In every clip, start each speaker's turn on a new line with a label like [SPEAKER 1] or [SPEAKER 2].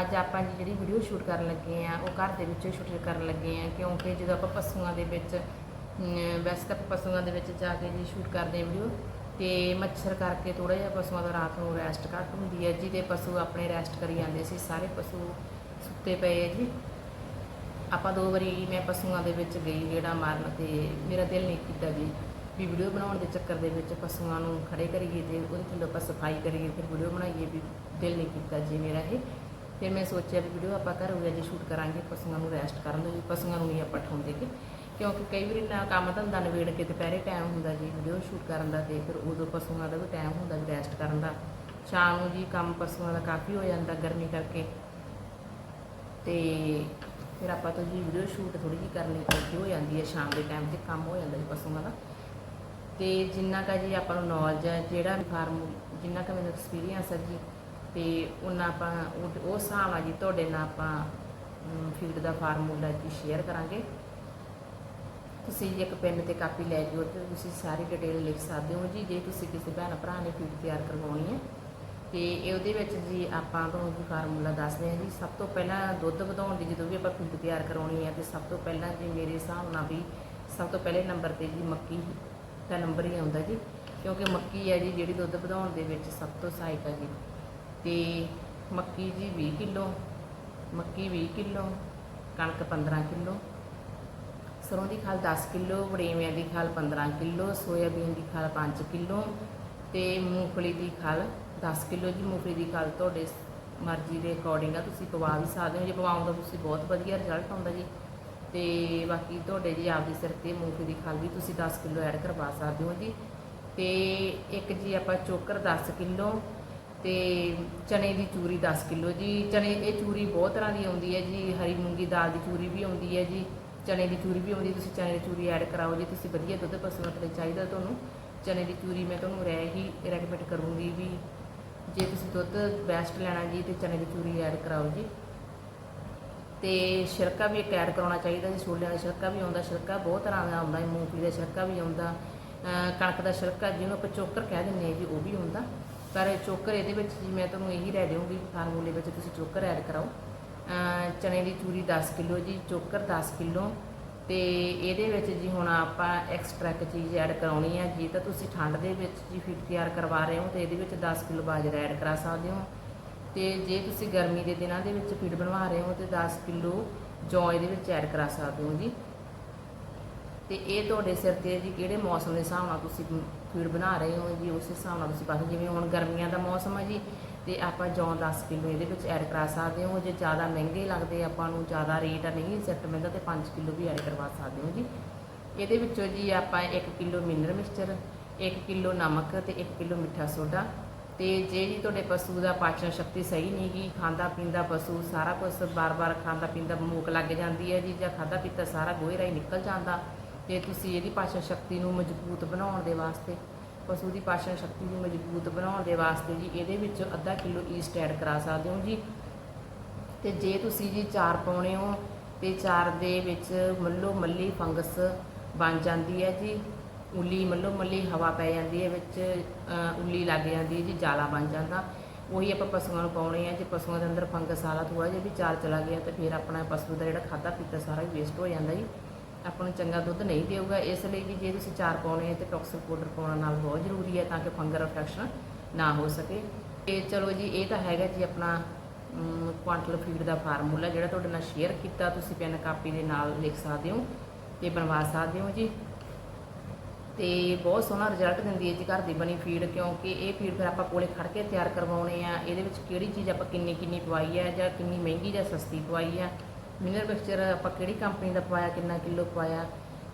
[SPEAKER 1] ਅੱਜ ਆਪਾਂ ਜੀ ਜਿਹੜੀ ਵੀਡੀਓ ਸ਼ੂਟ ਕਰਨ ਲੱਗੇ ਆ ਉਹ ਘਰ ਦੇ ਵਿੱਚੋਂ ਸ਼ੂਟ ਕਰਨ ਲੱਗੇ ਆ ਕਿਉਂਕਿ ਜਦੋਂ ਆਪਾਂ ਪਸ਼ੂਆਂ ਦੇ ਵਿੱਚ ਵੈਸੇ ਤਾਂ ਪਸ਼ੂਆਂ ਦੇ ਵਿੱਚ ਜਾ ਕੇ ਜੀ ਸ਼ੂਟ ਕਰਦੇ ਆ ਵੀਡੀਓ ਤੇ ਮੱਛਰ ਕਰਕੇ ਥੋੜਾ ਜਿਹਾ ਪਸ਼ੂਆਂ ਦਾ ਰਾਤ ਨੂੰ ਰੈਸਟ ਘੱਟ ਹੁੰਦੀ ਹੈ, ਜਿਹਦੇ ਪਸ਼ੂ ਆਪਣੇ ਰੈਸਟ ਕਰੀ ਜਾਂਦੇ ਸੀ, ਸਾਰੇ ਪਸ਼ੂ ਸੁੱਤੇ ਪਏ ਆ ਜੀ। ਆਪਾਂ ਦੋ ਵਾਰੀ ਮੈਂ ਪਸ਼ੂਆਂ ਦੇ ਵਿੱਚ ਗਈ ਜਿਹੜਾ ਮਾਰਨ ਤੇ ਮੇਰਾ ਦਿਲ ਨਹੀਂ ਕੀਤਾ ਜੀ ਵੀ ਵੀਡੀਓ ਬਣਾਉਣ ਦੇ ਚੱਕਰ ਦੇ ਵਿੱਚ ਪਸ਼ੂਆਂ ਨੂੰ ਖੜੇ ਕਰੀਏ ਤੇ ਉਹਦੇ ਥੱਲੇ ਆਪਾਂ ਸਫ਼ਾਈ ਕਰੀਏ, ਫਿਰ ਵੀਡੀਓ ਬਣਾਈਏ ਵੀ ਦਿਲ ਨਹੀਂ ਕੀਤਾ ਜੀ ਮੇਰਾ ਇਹ। ਫਿਰ ਮੈਂ ਸੋਚਿਆ ਵੀ ਵੀਡੀਓ ਆਪਾਂ ਘਰ ਹੋਇਆ ਜੇ ਸ਼ੂਟ ਕਰਾਂਗੇ, ਪਸ਼ੂਆਂ ਨੂੰ ਰੈਸਟ ਕਰਨ ਲਈ, ਪਸ਼ੂਆਂ ਨੂੰ ਨਹੀਂ ਆਪਾਂ ਠਾਉਂਦੇਗੇ ਕਿਉਂਕਿ ਕਈ ਵਾਰੀ ਨਾ ਕੰਮ ਧੰਦਾ ਨਵੇੜ ਕੇ ਦੁਪਹਿਰੇ ਟਾਈਮ ਹੁੰਦਾ ਜੀ ਵੀਡੀਓ ਸ਼ੂਟ ਕਰਨ ਦਾ ਤੇ ਫਿਰ ਉਦੋਂ ਪਸ਼ੂਆਂ ਦਾ ਵੀ ਟਾਈਮ ਹੁੰਦਾ ਵੀ ਰੈਸਟ ਕਰਨ ਦਾ। ਸ਼ਾਮ ਨੂੰ ਜੀ ਕੰਮ ਪਸ਼ੂਆਂ ਦਾ ਕਾਫੀ ਹੋ ਜਾਂਦਾ ਗਰਮੀ ਕਰਕੇ। ਤੇ ਫਿਰ ਆਪਾਂ ਤੋਂ ਜੀ ਵੀਡੀਓ ਸ਼ੂਟ ਥੋੜੀ ਜਿਹੀ ਕਰਨੀ ਔਖੀ ਹੋ ਜਾਂਦੀ ਹੈ, ਸ਼ਾਮ ਦੇ ਟਾਈਮ ਤੇ ਕੰਮ ਹੋ ਜਾਂਦਾ ਜੀ ਪਸ਼ੂਆਂ ਦਾ। ਤੇ ਜਿੰਨਾ ਕਾ ਜੀ ਆਪਾਂ ਨੂੰ ਨੌਲੇਜ ਹੈ, ਜਿਹੜਾ ਫਾਰਮ ਜਿੰਨਾ ਕਾ ਮੈਨੂੰ ਐਕਸਪੀਰੀਅੰਸ ਹੈ ਜੀ ਤੇ ਉਹਨਾਂ ਆਪਾਂ ਉਹ ਉਹ ਹਿਸਾਬ ਨਾਲ ਜੀ, ਤੁਹਾਡੇ ਨਾਲ ਆਪਾਂ ਫੀਡ ਦਾ ਫਾਰਮੂਲਾ ਜੀ ਸ਼ੇਅਰ ਕਰਾਂਗੇ। ਤੁਸੀਂ ਜੀ ਇੱਕ ਪੈਨ ਤੇ ਕਾਪੀ ਲੈ ਜਿਓ ਤੇ ਤੁਸੀਂ ਸਾਰੀ ਡਿਟੇਲ ਲਿਖ ਸਕਦੇ ਹੋ ਜੀ, ਜੇ ਤੁਸੀਂ ਕਿਸੇ ਭੈਣ ਭਰਾ ਨੇ ਫੀਡ ਤਿਆਰ ਕਰਵਾਉਣੀ ਹੈ। ਤੇ ਇਹ ਉਹਦੇ ਵਿੱਚ ਜੀ ਆਪਾਂ ਤੁਹਾਨੂੰ ਜੀ ਫਾਰਮੂਲਾ ਦੱਸਦੇ ਹਾਂ ਜੀ, ਸਭ ਤੋਂ ਪਹਿਲਾਂ ਦੁੱਧ ਵਧਾਉਣ ਦੀ ਜਦੋਂ ਵੀ ਆਪਾਂ ਫੀਡ ਤਿਆਰ ਕਰਾਉਣੀ ਹੈ ਤੇ ਸਭ ਤੋਂ ਪਹਿਲਾਂ ਜੀ ਮੇਰੇ ਹਿਸਾਬ ਨਾਲ ਵੀ ਸਭ ਤੋਂ ਪਹਿਲੇ ਨੰਬਰ ਤੇ ਜੀ ਮੱਕੀ ਦਾ ਨੰਬਰ ਹੀ ਆਉਂਦਾ ਜੀ, ਕਿਉਂਕਿ ਮੱਕੀ ਹੈ ਜੀ ਜਿਹੜੀ ਦੁੱਧ ਵਧਾਉਣ ਦੇ ਵਿੱਚ ਸਭ ਤੋਂ ਸਹਾਇਕ ਹੈ ਜੀ। ਤੇ ਮੱਕੀ ਜੀ 20 ਕਿਲੋ, ਮੱਕੀ 20 ਕਿਲੋ, ਕਣਕ 15 ਕਿਲੋ, ਸਰੋਂ ਦੀ ਖਾਲ 10 ਕਿਲੋ, ਵੜੇਵਿਆਂ ਦੀ ਖਾਲ 15 ਕਿਲੋ, ਸੋਇਆਬੀਨ ਦੀ ਖਾਲ 5 ਕਿਲੋ ਤੇ ਮੂੰਗਫਲੀ ਦੀ ਖਾਲ 10 ਕਿਲੋ ਜੀ। ਮੂੰਗਫਲੀ ਦੀ ਖਾਲ ਤੁਹਾਡੇ ਮਰਜ਼ੀ ਦੇ ਅਕੋਰਡਿੰਗ ਆ, ਤੁਸੀਂ ਪਵਾ ਵੀ ਸਕਦੇ ਹੋ। ਜੇ ਪਵਾਉਂਦਾ ਤੁਸੀਂ ਬਹੁਤ ਵਧੀਆ ਰਿਜ਼ਲਟ ਆਉਂਦਾ ਜੀ। ਤੇ ਬਾਕੀ ਤੁਹਾਡੇ ਜੀ ਆਪਦੀ ਸਿਰ ਤੇ ਮੂੰਗਫਲੀ ਦੀ ਖਾਲ ਵੀ ਤੁਸੀਂ 10 ਕਿਲੋ ਐਡ ਕਰਵਾ ਸਕਦੇ ਹੋ ਜੀ। ਤੇ ਇੱਕ ਜੀ ਆਪਾਂ ਚੋਕਰ 10 ਕਿਲੋ ਤੇ ਚਨੇ ਦੀ ਚੂਰੀ 10 ਕਿਲੋ ਜੀ। ਚਨੇ, ਇਹ ਚੂਰੀ ਬਹੁਤ ਤਰ੍ਹਾਂ ਦੀ ਆਉਂਦੀ ਹੈ ਜੀ। ਹਰੀ ਮੂੰਗੀ ਦਾਲ ਦੀ ਚੂਰੀ ਵੀ ਆਉਂਦੀ ਹੈ ਜੀ। ਚਨੇ ਦੀ ਚੂਰੀ ਵੀ ਆਉਂਦੀ ਤੁਸੀਂ ਚਨੇ ਦੀ ਚੂਰੀ ਐਡ ਕਰਾਓ ਜੀ। ਤੁਸੀਂ ਵਧੀਆ ਦੁੱਧ ਪਸ਼ੂਆਂ ਲਈ ਚਾਹੀਦਾ ਤੁਹਾਨੂੰ। ਚਨੇ ਦੀ ਚੂਰੀ ਮੈਂ ਤੁਹਾਨੂੰ ਰਹਿ ਹੀ ਰეკਮੈਂਡ ਕਰੂੰਗੀ ਵੀ ਜੇ ਤੁਸੀਂ ਦੁੱਧ ਬੈਸਟ ਲੈਣਾ ਜੀ ਤੇ ਚਨੇ ਦੀ ਚੂਰੀ ਐਡ ਕਰਾਓ ਜੀ। ਤੇ ਸ਼ਿਰਕਾ ਵੀ ਇੱਕ ਐਡ ਕਰਾਉਣਾ ਚਾਹੀਦਾ ਜੀ। ਛੋਲਿਆਂ ਦਾ ਸ਼ਿਰਕਾ ਵੀ ਆਉਂਦਾ। ਸ਼ਿਰਕਾ ਬਹੁਤ ਤਰ੍ਹਾਂ ਦਾ ਆਉਂਦਾ। ਹੈ ਮੂੰਗਫਲੀ ਦਾ ਸ਼ਿਰਕਾ ਵੀ ਆਉਂਦਾ। ਕਣਕ ਦਾ ਸ਼ਿਰਕਾ ਜਿਹਨੂੰ ਆਪਾਂ ਚੋਕਰ ਕਹਿ ਦਿੰਦੇ ਹਾਂ ਜੀ, ਉਹ ਵੀ ਆਉਂਦਾ। ਪਰ ਚੋਕਰ ਇਹਦੇ ਵਿੱਚ ਜੀ ਮੈਂ ਤੁਹਾਨੂੰ ਇਹੀ ਰਹਿ ਦੇਵਾਂਗੀ ਫਾਰਮੂਲੇ ਵਿੱਚ ਤੁਸੀਂ ਚੋਕਰ ਐਡ ਕਰਾਓ। ਅਹ ਚਨੇ ਦੀ ਚੂਰੀ 10 ਕਿਲੋ ਜੀ, ਚੋਕਰ 10 ਕਿਲੋ। ਤੇ ਇਹਦੇ ਵਿੱਚ ਜੀ ਹੁਣ ਆਪਾਂ ਐਕਸਟਰਾ ਇੱਕ ਚੀਜ਼ ਐਡ ਕਰਾਉਣੀ ਹੈ ਜੇ ਤਾਂ ਤੁਸੀਂ ਠੰਡ ਦੇ ਵਿੱਚ ਜੀ ਫੀਡ ਤਿਆਰ ਕਰਵਾ ਰਹੇ ਹੋ, ਤੇ ਇਹਦੇ ਵਿੱਚ 10 ਕਿਲੋ ਬਾਜਰਾ ਐਡ ਕਰਾ ਸਕਦੇ ਹੋ। ਤੇ ਜੇ ਤੁਸੀਂ ਗਰਮੀ ਦੇ ਦਿਨਾਂ ਦੇ ਵਿੱਚ ਫੀਡ ਬਣਵਾ ਰਹੇ ਹੋ, ਤੇ 10 ਕਿਲੋ ਜੌਂ ਇਹਦੇ ਵਿੱਚ ਐਡ ਕਰਾ ਸਕਦੇ ਹੋ ਜੀ। ਤੇ ਇਹ ਤੁਹਾਡੇ ਸਿਰ ਤੇ ਹੈ ਜੀ ਕਿਹੜੇ ਮੌਸਮ ਦੇ ਹਿਸਾਬ ਨਾਲ ਤੁਸੀਂ ਫੀਡ ਬਣਾ ਰਹੇ ਹੋ ਜੀ, ਉਸ ਹਿਸਾਬ ਨਾਲ ਤੁਸੀਂ ਪਾ ਜਿਵੇਂ ਹੁਣ ਗਰਮੀਆਂ ਦਾ ਮੌਸਮ ਹੈ ਜੀ, ਤੇ ਆਪਾਂ ਜੌਂ 10 ਕਿਲੋ ਇਹਦੇ ਵਿੱਚ ਐਡ ਕਰਾ ਸਕਦੇ ਹੋ। ਜੇ ਜ਼ਿਆਦਾ ਮਹਿੰਗੇ ਲੱਗਦੇ ਆਪਾਂ ਨੂੰ ਜ਼ਿਆਦਾ ਰੇਟ ਨਹੀਂ ਸੈੱਟ ਮਿਲਦਾ ਤੇ 5 ਕਿਲੋ ਵੀ ਐਡ ਕਰਵਾ ਸਕਦੇ ਹੋ ਜੀ। ਇਹਦੇ ਵਿੱਚੋਂ ਜੀ ਆਪਾਂ 1 ਕਿਲੋ ਮਿਨਰਲ ਮਿਕਸਚਰ 1 ਕਿਲੋ ਨਮਕ ਤੇ 1 ਕਿਲੋ ਮਿੱਠਾ ਸੋਡਾ। ਤੇ ਜੇ ਜੀ ਤੁਹਾਡੇ ਪਸ਼ੂ ਦਾ ਪਾਚਨ ਸ਼ਕਤੀ ਸਹੀ ਨਹੀਂ ਗੀ, ਖਾਂਦਾ ਪੀਂਦਾ ਪਸ਼ੂ ਸਾਰਾ ਕੁਝ ਬਾਰ-ਬਾਰ ਖਾਂਦਾ ਪੀਂਦਾ ਮੂਕ ਲੱਗ ਜਾਂਦੀ ਹੈ ਜੀ ਜਾਂ ਖਾਦਾ ਪੀਤਾ ਸਾਰਾ ਗੋਹੇ ਰਾਹੀਂ ਨਿਕਲ ਜਾਂਦਾ ਤੇ ਤੁਸੀਂ ਇਹਦੀ ਪਾਚਨ ਸ਼ਕਤੀ ਨੂੰ ਮਜ਼ਬੂਤ ਬਣਾਉਣ ਦੇ ਵਾਸਤੇ, ਪਸ਼ੂ ਦੀ ਪਾਚਨ ਸ਼ਕਤੀ ਨੂੰ ਮਜ਼ਬੂਤ ਬਣਾਉਣ ਦੇ ਵਾਸਤੇ ਜੀ, ਇਹਦੇ ਵਿੱਚ ਅੱਧਾ ਕਿਲੋ ਈਸਟ ਐਡ ਕਰਾ ਸਕਦੇ ਹੋ ਜੀ। ਤੇ ਜੇ ਤੁਸੀਂ ਜੀ ਚਾਰ ਪਾਉਣੇ ਹੋ, ਤੇ ਚਾਰ ਦੇ ਵਿੱਚ ਮੱਲੋ ਮੱਲੀ ਫੰਗਸ ਬਣ ਜਾਂਦੀ ਹੈ ਜੀ। ਉੱਲੀ, ਮੱਲੋ ਮੱਲੀ ਹਵਾ ਪੈ ਜਾਂਦੀ ਹੈ, ਵਿੱਚ ਉੱਲੀ ਲੱਗ ਜਾਂਦੀ ਹੈ ਜੀ, ਜਾਲਾ ਬਣ ਜਾਂਦਾ। ਉਹੀ ਆਪਾਂ ਪਸ਼ੂਆਂ ਨੂੰ ਪਾਉਣੇ ਆ, ਜੇ ਪਸ਼ੂਆਂ ਦੇ ਅੰਦਰ ਫੰਗਸ ਆਲਾ ਥੋੜਾ ਜਿਹਾ ਵੀ ਚਾਰ ਚਲਾ ਗਿਆ, ਤਾਂ ਫਿਰ ਆਪਣਾ ਪਸ਼ੂ ਦਾ ਜਿਹੜਾ ਖਾਦਾ ਪੀਤਾ ਸਾਰਾ ਹੀ ਵੇਸਟ ਹੋ ਜਾਂਦਾ ਜੀ। ਆਪਾਂ ਨੂੰ ਚੰਗਾ ਦੁੱਧ ਨਹੀਂ ਦੇਊਗਾ, ਇਸ ਲਈ ਵੀ ਜੇ ਤੁਸੀਂ ਚਾਰ ਪਾਉਣੇ ਆ ਤੇ ਟੌਕਸਿਕ ਪਾਊਡਰ ਪਾਉਣਾ ਨਾਲ ਬਹੁਤ ਜ਼ਰੂਰੀ ਹੈ ਤਾਂ ਕਿ ਫੰਗਲ ਇਨਫੈਕਸ਼ਨ ਨਾ ਹੋ ਸਕੇ। ਤੇ ਚਲੋ ਜੀ, ਇਹ ਤਾਂ ਹੈਗਾ ਜੀ ਆਪਣਾ ਕੁਆਂਟਲ ਫੀਡ ਦਾ ਫਾਰਮੂਲਾ ਜਿਹੜਾ ਤੁਹਾਡੇ ਨਾਲ ਸ਼ੇਅਰ ਕੀਤਾ, ਤੁਸੀਂ ਪੈਨ ਕਾਪੀ ਦੇ ਨਾਲ ਲਿਖ ਸਕਦੇ ਹੋ ਤੇ ਬਣਵਾ ਸਕਦੇ ਹੋ ਜੀ। ਤੇ ਬਹੁਤ ਸੋਹਣਾ ਰਿਜ਼ਲਟ ਦਿੰਦੀ ਹੈ ਜੀ ਘਰ ਦੀ ਬਣੀ ਫੀਡ ਕਿਉਂਕਿ ਇਹ ਫੀਡ ਫਿਰ ਆਪਾਂ ਕੋਲੇ ਖੜ ਕੇ ਤਿਆਰ ਕਰਵਾਉਣੇ ਆ, ਇਹਦੇ ਵਿੱਚ ਕਿਹੜੀ ਚੀਜ਼ ਆਪਾਂ ਕਿੰਨੀ ਕਿੰਨੀ ਪਵਾਈ ਹੈ ਜਾਂ ਕਿੰਨੀ ਮਹਿੰਗੀ ਜਾਂ ਸਸਤੀ ਪਵਾਈ ਆ ਮਿਨਰਲ ਮਿਕਸਚਰ ਆਪਾਂ ਕਿਹੜੀ ਕੰਪਨੀ ਦਾ ਪਵਾਇਆ, ਕਿੰਨਾ ਕਿਲੋ ਪਵਾਇਆ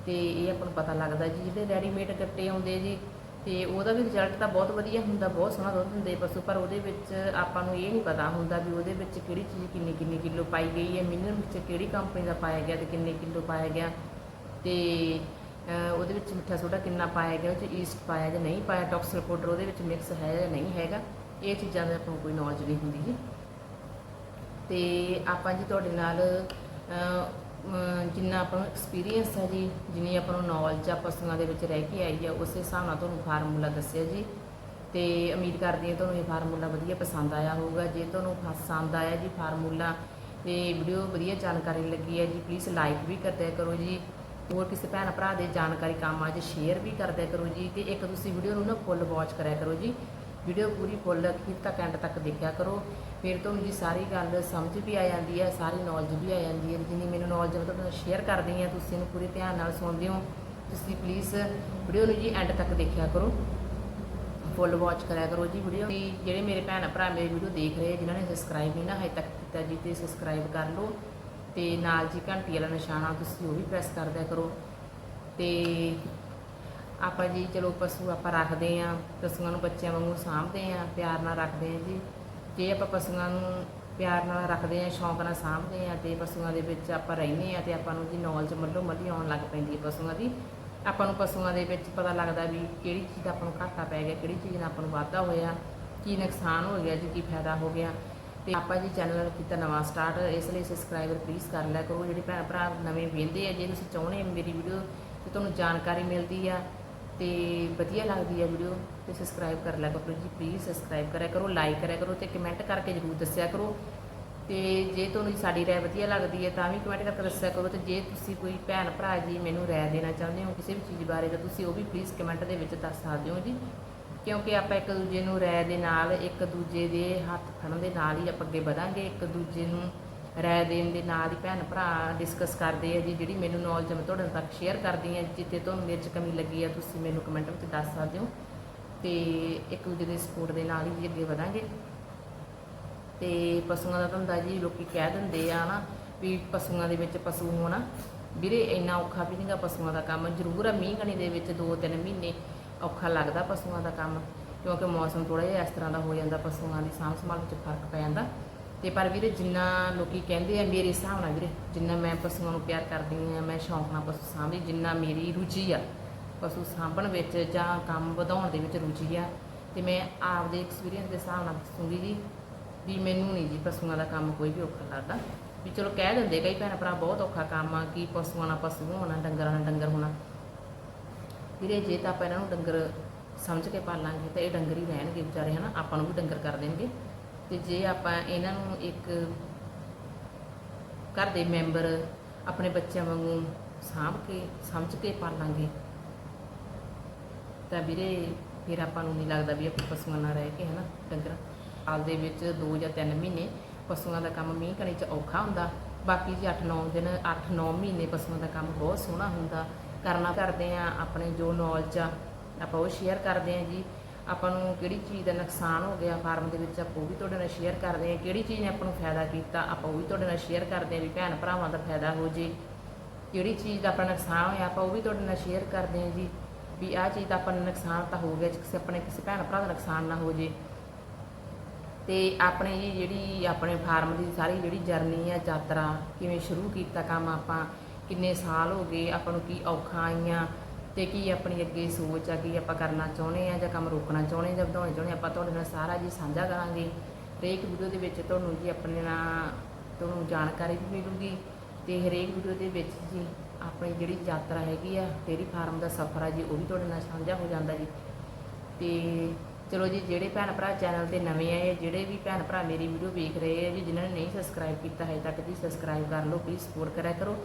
[SPEAKER 1] ਤੇ ਇਹ ਆਪਾਂ ਨੂੰ ਪਤਾ ਲੱਗਦਾ ਜੀ। ਜਿਹੜੇ ਰੈਡੀਮੇਡ ਗੱਟੇ ਆਉਂਦੇ ਜੀ, ਤੇ ਉਹਦਾ ਵੀ ਰਿਜ਼ਲਟ ਤਾਂ ਬਹੁਤ ਵਧੀਆ ਹੁੰਦਾ, ਬਹੁਤ ਸੋਹਣਾ ਦੁੱਧ ਦਿੰਦੇ ਪਸ਼ੂ, ਪਰ ਉਹਦੇ ਵਿੱਚ ਆਪਾਂ ਨੂੰ ਇਹ ਨਹੀਂ ਪਤਾ ਹੁੰਦਾ ਵੀ ਉਹਦੇ ਵਿੱਚ ਕਿਹੜੀ ਚੀਜ਼ ਕਿੰਨੀ ਕਿੰਨੀ ਕਿਲੋ ਪਾਈ ਗਈ ਹੈ ਮਿਨਰਲ ਮਿਕਸਚਰ ਕਿਹੜੀ ਕੰਪਨੀ ਦਾ ਪਾਇਆ ਗਿਆ ਤੇ ਕਿੰਨੇ ਕਿਲੋ ਪਾਇਆ ਗਿਆ ਤੇ ਉਹਦੇ ਵਿੱਚ ਮਿੱਠਾ ਸੋਡਾ ਕਿੰਨਾ ਪਾਇਆ ਗਿਆ ਉਹ 'ਚ ਈਸਟ ਪਾਇਆ ਜਾਂ ਨਹੀਂ ਪਾਇਆ ਟੌਕਸਿਕ ਪਾਊਡਰ ਉਹਦੇ ਵਿੱਚ ਮਿਕਸ ਹੈ ਜਾਂ ਨਹੀਂ ਹੈਗਾ, ਇਹ ਚੀਜ਼ਾਂ ਦਾ ਆਪਾਂ ਨੂੰ ਕੋਈ ਨੌਲੇਜ ਨਹੀਂ ਹੁੰਦੀ ਜੀ। ਤੇ ਆਪਾਂ ਜੀ ਤੁਹਾਡੇ ਨਾਲ ਜਿੰਨਾ ਆਪਾਂ ਨੂੰ ਐਕਸਪੀਰੀਅੰਸ ਹੈ ਜੀ, ਜਿੰਨੀ ਆਪਾਂ ਨੂੰ ਨੌਲੇਜ ਆ ਪਸ਼ੂਆਂ ਦੇ ਵਿੱਚ ਰਹਿ ਕੇ ਆਈ ਆ, ਉਸੇ ਹਿਸਾਬ ਨਾਲ ਤੁਹਾਨੂੰ ਫਾਰਮੂਲਾ ਦੱਸਿਆ ਜੀ। ਤੇ ਉਮੀਦ ਕਰਦੀ ਹਾਂ ਤੁਹਾਨੂੰ ਇਹ ਫਾਰਮੂਲਾ ਵਧੀਆ ਪਸੰਦ ਆਇਆ ਹੋਊਗਾ। ਜੇ ਤੁਹਾਨੂੰ ਪਸੰਦ ਆਇਆ ਜੀ ਫਾਰਮੂਲਾ ਤੇ ਵੀਡੀਓ ਵਧੀਆ ਜਾਣਕਾਰੀ ਲੱਗੀ ਹੈ ਜੀ ਪਲੀਜ਼ ਲਾਈਕ ਵੀ ਕਰਦਿਆ ਕਰੋ ਜੀ। ਹੋਰ ਕਿਸੇ ਭੈਣ ਭਰਾ ਦੇ ਜਾਣਕਾਰੀ ਕੰਮ ਆ ਜੇ ਸ਼ੇਅਰ ਵੀ ਕਰਦਿਆ ਕਰੋ ਜੀ। ਤੇ ਇੱਕ ਤੁਸੀਂ ਵੀਡੀਓ ਨੂੰ ਨਾ ਫੁੱਲ ਵਾਚ ਕਰਿਆ ਕਰੋ ਜੀ। ਵੀਡੀਓ ਪੂਰੀ ਫੁੱਲ ਅਖੀਰ ਤੱਕ ਐਂਡ ਤੱਕ ਦੇਖਿਆ ਕਰੋ। ਫਿਰ ਤੁਹਾਨੂੰ ਜੀ ਸਾਰੀ ਗੱਲ ਸਮਝ ਵੀ ਆ ਜਾਂਦੀ ਹੈ, ਸਾਰੀ ਨੌਲੇਜ ਵੀ ਆ ਜਾਂਦੀ ਹੈ। ਜਿੰਨੀ ਮੈਨੂੰ ਨੌਲੇਜ ਮੈਂ ਤੁਹਾਡੇ ਨਾਲ ਸ਼ੇਅਰ ਕਰਦੀ ਹਾਂ। ਤੁਸੀਂ ਇਹਨੂੰ ਪੂਰੇ ਧਿਆਨ ਨਾਲ ਸੁਣਦੇ ਹੋ। ਤੁਸੀਂ ਪਲੀਜ਼ ਵੀਡੀਓ ਨੂੰ ਜੀ ਐਂਡ ਤੱਕ ਦੇਖਿਆ ਕਰੋ। ਫੁੱਲ ਵਾਚ ਕਰਿਆ ਕਰੋ ਜੀ ਵੀਡੀਓ। ਤੇ ਜਿਹੜੇ ਮੇਰੇ ਭੈਣ ਭਰਾ ਮੇਰੀ ਵੀਡੀਓ ਦੇਖ ਰਹੇ, ਜਿਨ੍ਹਾਂ ਨੇ ਸਬਸਕ੍ਰਾਈਬ ਨਹੀਂ ਨਾ ਹਜੇ ਤੱਕ ਕੀਤਾ ਜੀ, ਤੇ ਸਬਸਕ੍ਰਾਈਬ ਕਰ ਲਓ। ਤੇ ਨਾਲ ਜੀ ਘੰਟੀ ਵਾਲਾ ਨਿਸ਼ਾਨਾ ਤੁਸੀਂ ਉਹ ਵੀ ਪ੍ਰੈਸ ਕਰ ਦਿਆ ਕਰੋ। ਤੇ ਆਪਾਂ ਜੀ ਚਲੋ ਪਸ਼ੂ ਆਪਾਂ ਰੱਖਦੇ ਆਂ, ਪਸ਼ੂਆਂ ਨੂੰ ਬੱਚਿਆਂ ਵਾਂਗੂ ਸਾਂਭਦੇ ਆਂ, ਪਿਆਰ ਨਾਲ ਰੱਖਦੇ ਆਂ ਜੀ। ਜੇ ਆਪਾਂ ਪਸ਼ੂਆਂ ਨੂੰ ਪਿਆਰ ਨਾਲ ਰੱਖਦੇ ਆਂ, ਸ਼ੌਂਕ ਨਾਲ ਸਾਂਭਦੇ ਆਂ ਤੇ ਪਸ਼ੂਆਂ ਦੇ ਵਿੱਚ ਆਪਾਂ ਰਹਿੰਦੇ ਆਂ ਤੇ ਆਪਾਂ ਨੂੰ ਜੀ ਨੌਲੇਜ ਮੱਲੋ ਮੱਲੀ ਆਉਣ ਲੱਗ ਪੈਂਦੀ ਹੈ ਪਸ਼ੂਆਂ ਦੀ। ਆਪਾਂ ਨੂੰ ਪਸ਼ੂਆਂ ਦੇ ਵਿੱਚ ਪਤਾ ਲੱਗਦਾ ਵੀ ਕਿਹੜੀ ਚੀਜ਼ ਦਾ ਆਪਾਂ ਨੂੰ ਘਾਟਾ ਪੈ ਗਿਆ, ਕਿਹੜੀ ਚੀਜ਼ ਨਾਲ ਆਪਾਂ ਨੂੰ ਵਾਧਾ ਹੋਇਆ, ਕੀ ਨੁਕਸਾਨ ਹੋ ਗਿਆ ਜੀ, ਕੀ ਫਾਇਦਾ ਹੋ ਗਿਆ। ਤੇ ਆਪਾਂ ਜੀ ਚੈਨਲ ਕੀਤਾ ਨਵਾਂ ਸਟਾਰਟ ਇਸ ਲਈ ਸਬਸਕ੍ਰਾਈਬਰ ਪਲੀਜ਼ ਕਰ ਲਿਆ ਕਰੋ। ਜਿਹੜੇ ਭੈਣ ਭਰਾ ਨਵੇਂ ਵੇਖਦੇ ਆ, ਜੇ ਤੁਸੀਂ ਚਾਹੁੰਦੇ ਮੇਰੀ ਵੀਡੀਓ ਤੇ ਤੁਹਾਨੂੰ ਜਾਣਕਾਰੀ ਮਿਲਦੀ ਆ ਤੇ ਵਧੀਆ ਲੱਗਦੀ ਹੈ ਵੀਡੀਓ ਤੇ ਸਬਸਕ੍ਰਾਈਬ ਕਰ ਲਿਆ ਕਰੋ ਜੀ ਪਲੀਜ਼ ਸਬਸਕ੍ਰਾਈਬ ਕਰਿਆ ਕਰੋ ਲਾਈਕ ਕਰਿਆ ਕਰੋ ਤੇ ਕਮੈਂਟ ਕਰਕੇ ਜਰੂਰ ਦੱਸਿਆ ਕਰੋ। ਤੇ ਜੇ ਤੁਹਾਨੂੰ ਸਾਡੀ ਰਾਏ ਵਧੀਆ ਲੱਗਦੀ ਹੈ ਤਾਂ ਵੀ ਕਮੈਂਟ ਕਰਕੇ ਦੱਸਿਆ ਕਰੋ ਤੇ ਜੇ ਤੁਸੀਂ ਕੋਈ ਭੈਣ ਭਰਾ ਜੀ ਮੈਨੂੰ ਰਾਏ ਦੇਣਾ ਚਾਹੁੰਦੇ ਹੋ ਕਿਸੇ ਵੀ ਚੀਜ਼ ਬਾਰੇ ਤਾਂ ਤੁਸੀਂ ਉਹ ਵੀ ਪਲੀਜ਼ ਕਮੈਂਟ ਦੇ ਵਿੱਚ ਦੱਸ ਸਕਦੇ ਹੋ ਜੀ। ਕਿਉਂਕਿ ਆਪਾਂ ਇੱਕ ਦੂਜੇ ਨੂੰ ਰਾਏ ਦੇ ਨਾਲ, ਇੱਕ ਦੂਜੇ ਦੇ ਹੱਥ ਫੜਨ ਦੇ ਨਾਲ ਹੀ ਆਪਾਂ ਅੱਗੇ ਵਧਾਂਗੇ, ਇੱਕ ਦੂਜੇ ਨੂੰ ਰਾਏ ਦੇਣ ਦੇ ਨਾਲ ਹੀ ਭੈਣ ਭਰਾ ਡਿਸਕਸ ਕਰਦੇ ਆ ਜੀ, ਜਿਹੜੀ ਮੈਨੂੰ ਨੌਲੇਜ ਮੈਂ ਤੁਹਾਡੇ ਤੱਕ ਸ਼ੇਅਰ ਕਰਦੀ ਆ, ਜਿੱਥੇ ਤੁਹਾਨੂੰ ਮੇਰੇ 'ਚ ਕਮੀ ਲੱਗੀ ਆ, ਤੁਸੀਂ ਮੈਨੂੰ ਕਮੈਂਟ ਵਿੱਚ ਦੱਸ ਸਕਦੇ ਹੋ। ਤੇ ਇੱਕ ਦੂਜੇ ਦੇ ਸਪੋਰਟ ਦੇ ਨਾਲ ਹੀ ਅੱਗੇ ਵਧਾਂਗੇ। ਤੇ ਪਸ਼ੂਆਂ ਦਾ ਧੰਦਾ ਜੀ, ਲੋਕੀ ਕਹਿ ਦਿੰਦੇ ਆ ਨਾ ਵੀ ਪਸ਼ੂਆਂ ਦੇ ਵਿੱਚ ਪਸ਼ੂ ਹੋਣਾ। ਵੀਰੇ, ਇੰਨਾ ਔਖਾ ਵੀ ਨਹੀਂਗਾ ਪਸ਼ੂਆਂ ਦਾ ਕੰਮ। ਜ਼ਰੂਰ ਆ, ਮੀਂਹ ਕਣੀ ਦੇ ਵਿੱਚ 2-3 ਮਹੀਨੇ ਔਖਾ ਲੱਗਦਾ ਪਸ਼ੂਆਂ ਦਾ ਕੰਮ, ਕਿਉਂਕਿ ਮੌਸਮ ਥੋੜਾ ਜਿਹਾ ਇਸ ਤਰ੍ਹਾਂ ਦਾ ਹੋ ਜਾਂਦਾ, ਪਸ਼ੂਆਂ ਦੀ ਸਾਂਭ ਸੰਭਾਲ ਵਿੱਚ ਫ਼ਰਕ ਪੈ ਜਾਂਦਾ। ਤੇ ਪਰ ਵੀਰੇ ਜਿੰਨਾ ਲੋਕੀ ਕਹਿੰਦੇ ਆ, ਮੇਰੇ ਹਿਸਾਬ ਨਾਲ ਵੀਰੇ, ਜਿੰਨਾ ਮੈਂ ਪਸ਼ੂਆਂ ਨੂੰ ਪਿਆਰ ਕਰਦੀ ਆ ਮੈਂ ਸ਼ੌਂਕ ਨਾਲ ਪਸ਼ੂ ਸਾਂਭਦੀ, ਜਿੰਨਾ ਮੇਰੀ ਰੁਚੀ ਆ, ਪਸ਼ੂ ਸਾਂਭਣ ਵਿੱਚ ਜਾਂ ਕੰਮ ਵਧਾਉਣ ਦੇ ਵਿੱਚ ਰੁਚੀ ਆ, ਤੇ ਮੈਂ ਆਪਦੇ ਐਕਸਪੀਰੀਅੰਸ ਦੇ ਹਿਸਾਬ ਨਾਲ ਦੱਸੂੰਗੀ ਜੀ, ਵੀ ਮੈਨੂੰ ਨਹੀਂ ਜੀ ਪਸ਼ੂਆਂ ਦਾ ਕੰਮ ਕੋਈ ਵੀ ਔਖਾ ਲੱਗਦਾ। ਵੀ ਚਲੋ ਕਹਿ ਦਿੰਦੇ ਕਈ ਭੈਣ ਭਰਾ, ਬਹੁਤ ਔਖਾ ਕੰਮ ਆ ਕਿ ਪਸ਼ੂਆਂ ਨਾਲ ਪਸ਼ੂ ਹੋਣਾ, ਡੰਗਰਾਂ ਨਾਲ ਡੰਗਰ ਹੋਣਾ। ਵੀਰੇ ਜੇ ਤਾਂ ਆਪਾਂ ਇਹਨਾਂ ਨੂੰ ਡੰਗਰ ਸਮਝ ਕੇ ਪਾਲਾਂਗੇ, ਤਾਂ ਇਹ ਡੰਗਰ ਹੀ ਰਹਿਣਗੇ ਵਿਚਾਰੇ, ਹਨਾ? ਆਪਾਂ ਨੂੰ ਵੀ ਡੰਗਰ ਕਰ ਦੇਣਗੇ। ਤੇ ਜੇ ਆਪਾਂ ਇਹਨਾਂ ਨੂੰ ਇੱਕ ਘਰ ਦੇ ਮੈਂਬਰ ਆਪਣੇ ਬੱਚਿਆਂ ਵਾਂਗੂ ਸਾਂਭ ਕੇ, ਸਮਝ ਕੇ ਪਾਲਾਂਗੇ ਤਾਂ ਵੀਰੇ ਫਿਰ ਆਪਾਂ ਨੂੰ ਨਹੀਂ ਲੱਗਦਾ ਵੀ ਆਪਾਂ ਪਸ਼ੂਆਂ ਨਾਲ ਰਹਿ ਕੇ ਹਨਾ ਡੰਗਰ। ਸਾਲ ਦੇ ਵਿੱਚ 2 ਜਾਂ 3 ਮਹੀਨੇ ਪਸ਼ੂਆਂ ਦਾ ਕੰਮ ਮੀਂਹ ਕਣੀ ਚ ਔਖਾ ਹੁੰਦਾ। ਬਾਕੀ ਜੀ 8-9 ਦਿਨ 8-9 ਮਹੀਨੇ ਪਸ਼ੂਆਂ ਦਾ ਕੰਮ ਬਹੁਤ ਸੋਹਣਾ ਹੁੰਦਾ। ਕਰਨਾ ਕਰਦੇ ਆ, ਆਪਣੇ ਜੋ ਨੌਲੇਜ ਆ, ਆਪਾਂ ਉਹ ਸ਼ੇਅਰ ਕਰਦੇ ਆ ਜੀ। ਆਪਾਂ ਨੂੰ ਕਿਹੜੀ ਚੀਜ਼ ਦਾ ਨੁਕਸਾਨ ਹੋ ਗਿਆ, ਫਾਰਮ ਦੇ ਵਿੱਚ ਆਪਾਂ ਉਹ ਵੀ ਤੁਹਾਡੇ ਨਾਲ ਸ਼ੇਅਰ ਕਰਦੇ ਹਾਂ, ਕਿਹੜੀ ਚੀਜ਼ ਨੇ ਆਪਾਂ ਨੂੰ ਫਾਇਦਾ ਕੀਤਾ, ਆਪਾਂ ਉਹ ਵੀ ਤੁਹਾਡੇ ਨਾਲ ਸ਼ੇਅਰ ਕਰਦੇ ਹਾਂ ਵੀ ਭੈਣ ਭਰਾਵਾਂ ਦਾ ਫਾਇਦਾ ਹੋ ਜੇ। ਕਿਹੜੀ ਚੀਜ਼ ਦਾ ਆਪਣਾ ਨੁਕਸਾਨ ਹੋਇਆ, ਆਪਾਂ ਉਹ ਵੀ ਤੁਹਾਡੇ ਨਾਲ ਸ਼ੇਅਰ ਕਰਦੇ ਹਾਂ ਜੀ, ਵੀ ਆਹ ਚੀਜ਼ ਦਾ ਆਪਾਂ ਨੂੰ ਨੁਕਸਾਨ ਤਾਂ ਹੋ ਗਿਆ ਕਿਸੇ ਆਪਣੇ ਕਿਸੇ ਭੈਣ ਭਰਾ ਦਾ ਨੁਕਸਾਨ ਨਾ ਹੋ ਜੇ। ਤੇ ਆਪਣੇ ਜੀ ਜਿਹੜੀ ਆਪਣੇ ਫਾਰਮ ਦੀ ਸਾਰੀ ਜਿਹੜੀ ਜਰਨੀ ਆ, ਯਾਤਰਾ ਕਿਵੇਂ ਸ਼ੁਰੂ ਕੀਤਾ ਕੰਮ ਆਪਾਂ, ਕਿੰਨੇ ਸਾਲ ਹੋ ਗਏ, ਆਪਾਂ ਨੂੰ ਕੀ ਔਖਾ ਆਈਆਂ ਤੇ ਕੀ ਆਪਣੀ ਅੱਗੇ ਸੋਚ ਆ, ਕੀ ਆਪਾਂ ਕਰਨਾ ਚਾਹੁੰਦੇ ਆ ਜਾਂ ਕੰਮ ਰੋਕਣਾ ਚਾਹੁੰਦੇ ਜਾਂ ਵਧਾਉਣਾ ਚਾਹੁੰਦੇ ਆਪਾਂ ਤੁਹਾਡੇ ਨਾਲ ਸਾਰਾ ਜੀ ਸਾਂਝਾ ਕਰਾਂਗੇ। ਹਰੇਕ ਵੀਡੀਓ ਦੇ ਵਿੱਚ ਤੁਹਾਨੂੰ ਜੀ ਆਪਣੇ ਨਾਲ ਤੁਹਾਨੂੰ ਜਾਣਕਾਰੀ ਵੀ ਮਿਲੂਗੀ। ਤੇ ਹਰੇਕ ਵੀਡੀਓ ਦੇ ਵਿੱਚ ਜੀ ਆਪਣੀ ਜਿਹੜੀ ਯਾਤਰਾ ਹੈਗੀ ਆ, ਡੇਅਰੀ ਫਾਰਮ ਦਾ ਸਫ਼ਰ ਆ ਜੀ, ਉਹ ਵੀ ਤੁਹਾਡੇ ਨਾਲ ਸਾਂਝਾ ਹੋ ਜਾਂਦਾ ਜੀ। ਤੇ ਚਲੋ ਜੀ, ਜਿਹੜੇ ਭੈਣ ਭਰਾ ਚੈਨਲ ਤੇ ਨਵੇਂ ਆਏ ਜਿਹੜੇ ਵੀ ਭੈਣ ਭਰਾ ਮੇਰੀ ਵੀਡੀਓ ਵੇਖ ਰਹੇ ਆ ਜੀ, ਜਿਨ੍ਹਾਂ ਨੇ ਨਹੀਂ ਸਬਸਕ੍ਰਾਈਬ ਕੀਤਾ ਹੈ ਤੱਕ ਜੀ ਸਬਸਕ੍ਰਾਈਬ ਕਰ ਲਓ ਪਲੀਜ਼ ਸਪੋਰਟ ਕਰਿਆ ਕਰੋ।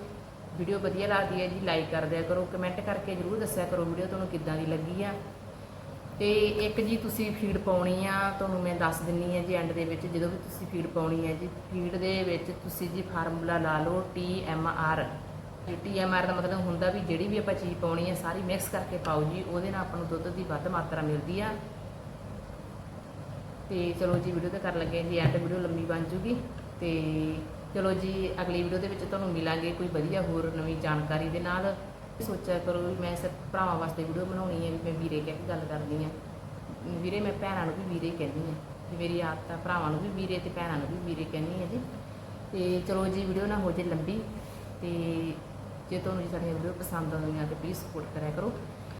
[SPEAKER 1] ਵੀਡੀਓ ਵਧੀਆ ਲੱਗਦੀ ਹੈ ਜੀ ਲਾਈਕ ਕਰ ਦਿਆ ਕਰੋ ਕਮੈਂਟ ਕਰਕੇ ਜਰੂਰ ਦੱਸਿਆ ਕਰੋ ਵੀਡੀਓ ਤੁਹਾਨੂੰ ਕਿੱਦਾਂ ਦੀ ਲੱਗੀ ਆ। ਤੇ ਇੱਕ ਜੀ ਤੁਸੀਂ ਫੀਡ ਪਾਉਣੀ ਆ, ਤੁਹਾਨੂੰ ਮੈਂ ਦੱਸ ਦਿੰਨੀ ਆ ਜੀ ਐਂਡ ਦੇ ਵਿੱਚ, ਜਦੋਂ ਵੀ ਤੁਸੀਂ ਫੀਡ ਪਾਉਣੀ ਹੈ ਜੀ ਫੀਡ ਦੇ ਵਿੱਚ ਤੁਸੀਂ ਜੀ ਫਾਰਮੂਲਾ ਲਾ ਲਓ T M R T M R ਦਾ ਮਤਲਬ ਹੁੰਦਾ ਵੀ ਜਿਹੜੀ ਵੀ ਆਪਾਂ ਚੀਜ਼ ਪਾਉਣੀ ਆ, ਸਾਰੀ ਮਿਕਸ ਕਰਕੇ ਪਾਓ ਜੀ, ਉਹਦੇ ਨਾਲ ਆਪਾਂ ਨੂੰ ਦੁੱਧ ਦੀ ਵੱਧ ਮਾਤਰਾ ਮਿਲਦੀ ਆ। ਤੇ ਚਲੋ ਜੀ ਵੀਡੀਓ ਤੇ ਕਰਨ ਲੱਗੇ ਜੀ ਐਂਡ ਵੀਡੀਓ ਲੰਮੀ ਬਣ ਜੂਗੀ। ਤੇ ਚਲੋ ਜੀ, ਅਗਲੀ ਵੀਡੀਓ ਦੇ ਵਿੱਚ ਤੁਹਾਨੂੰ ਮਿਲਾਂਗੇ ਕੋਈ ਵਧੀਆ ਹੋਰ ਨਵੀਂ ਜਾਣਕਾਰੀ ਦੇ ਨਾਲ। ਸੋਚਿਆ ਕਰੋ ਵੀ ਮੈਂ ਸਿਰਫ ਭਰਾਵਾਂ ਵਾਸਤੇ ਵੀਡੀਓ ਬਣਾਉਣੀ ਹੈ, ਵੀ ਮੈਂ ਵੀਰੇ ਕਹਿ ਕੇ ਗੱਲ ਕਰਦੀ ਆ ਵੀਰੇ, ਮੈਂ ਭੈਣਾਂ ਨੂੰ ਵੀ ਵੀਰੇ ਕਹਿੰਦੀ ਆ ਵੀ ਮੇਰੀ ਆਦਤ ਆ, ਭਰਾਵਾਂ ਨੂੰ ਵੀ ਵੀਰੇ ਤੇ ਭੈਣਾਂ ਨੂੰ ਵੀ ਵੀਰੇ ਕਹਿੰਦੀ ਆ ਜੀ। ਤੇ ਚਲੋ ਜੀ ਵੀਡੀਓ ਨਾ ਹੋ ਜੇ ਲੰਬੀ। ਤੇ ਜੇ ਤੁਹਾਨੂੰ ਸਾਡੀਆਂ ਵੀਡੀਓ ਪਸੰਦ ਆਉਂਦੀਆਂ, ਤੇ ਪਲੀਜ਼ ਸਪੋਰਟ ਕਰਿਆ ਕਰੋ।